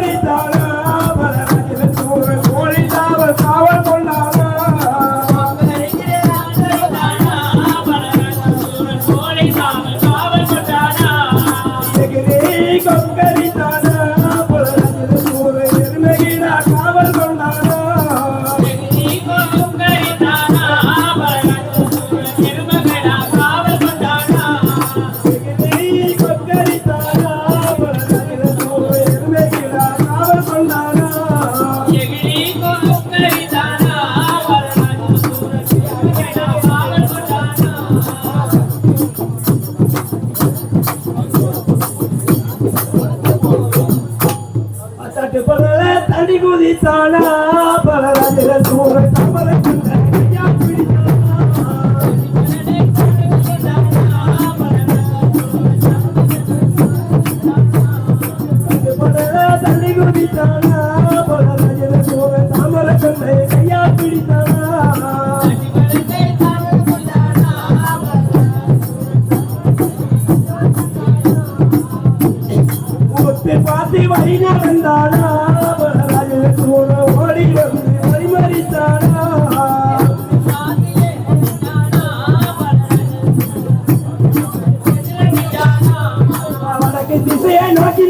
Marita. பகல தனி குதித்தானா? பல ரஜில சூழ சம்பளத்தில் பார்த்து வழி நடந்தானா திசையை நோக்கி